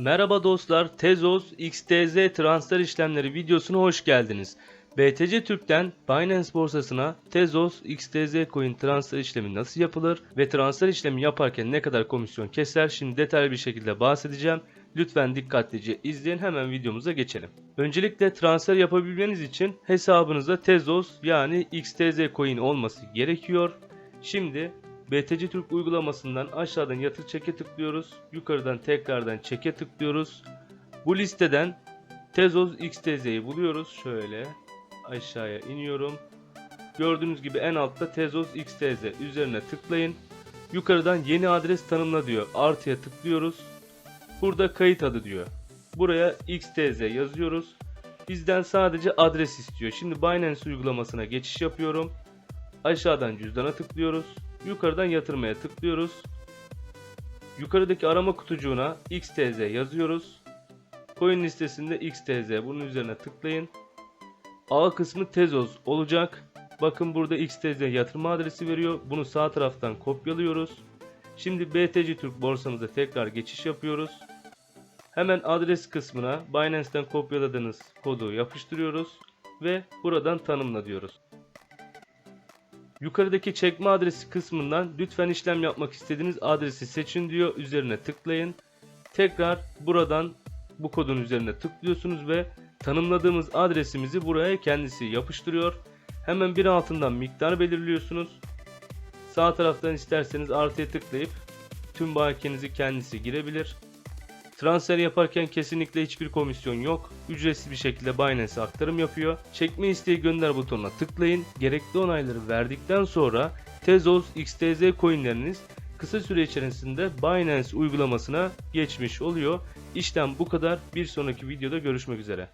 Merhaba dostlar, Tezos XTZ transfer işlemleri videosuna hoş geldiniz. BTC Türk'ten Binance borsasına Tezos XTZ coin transfer işlemi nasıl yapılır ve transfer işlemi yaparken ne kadar komisyon keser şimdi detaylı bir şekilde bahsedeceğim. Lütfen dikkatlice izleyin hemen videomuza geçelim. Öncelikle transfer yapabilmeniz için hesabınızda Tezos yani XTZ coin olması gerekiyor. Şimdi BTC Türk uygulamasından aşağıdan yatır çeke tıklıyoruz. Yukarıdan tekrardan çeke tıklıyoruz. Bu listeden Tezos XTZ'yi buluyoruz. Şöyle aşağıya iniyorum. Gördüğünüz gibi en altta Tezos XTZ üzerine tıklayın. Yukarıdan yeni adres tanımla diyor. Artıya tıklıyoruz. Burada kayıt adı diyor. Buraya XTZ yazıyoruz. Bizden sadece adres istiyor. Şimdi Binance uygulamasına geçiş yapıyorum. Aşağıdan cüzdana tıklıyoruz. Yukarıdan yatırmaya tıklıyoruz. Yukarıdaki arama kutucuğuna XTZ yazıyoruz. Coin listesinde XTZ bunun üzerine tıklayın. A kısmı Tezos olacak. Bakın burada XTZ yatırma adresi veriyor. Bunu sağ taraftan kopyalıyoruz. Şimdi BTC Türk borsamıza tekrar geçiş yapıyoruz. Hemen adres kısmına Binance'ten kopyaladığınız kodu yapıştırıyoruz ve buradan tanımla diyoruz. Yukarıdaki çekme adresi kısmından lütfen işlem yapmak istediğiniz adresi seçin diyor. Üzerine tıklayın. Tekrar buradan bu kodun üzerine tıklıyorsunuz ve tanımladığımız adresimizi buraya kendisi yapıştırıyor. Hemen bir altından miktar belirliyorsunuz. Sağ taraftan isterseniz artıya tıklayıp tüm bakiyenizi kendisi girebilir. Transfer yaparken kesinlikle hiçbir komisyon yok. Ücretsiz bir şekilde Binance'e aktarım yapıyor. Çekme isteği gönder butonuna tıklayın. Gerekli onayları verdikten sonra Tezos XTZ coinleriniz kısa süre içerisinde Binance uygulamasına geçmiş oluyor. İşlem bu kadar. Bir sonraki videoda görüşmek üzere.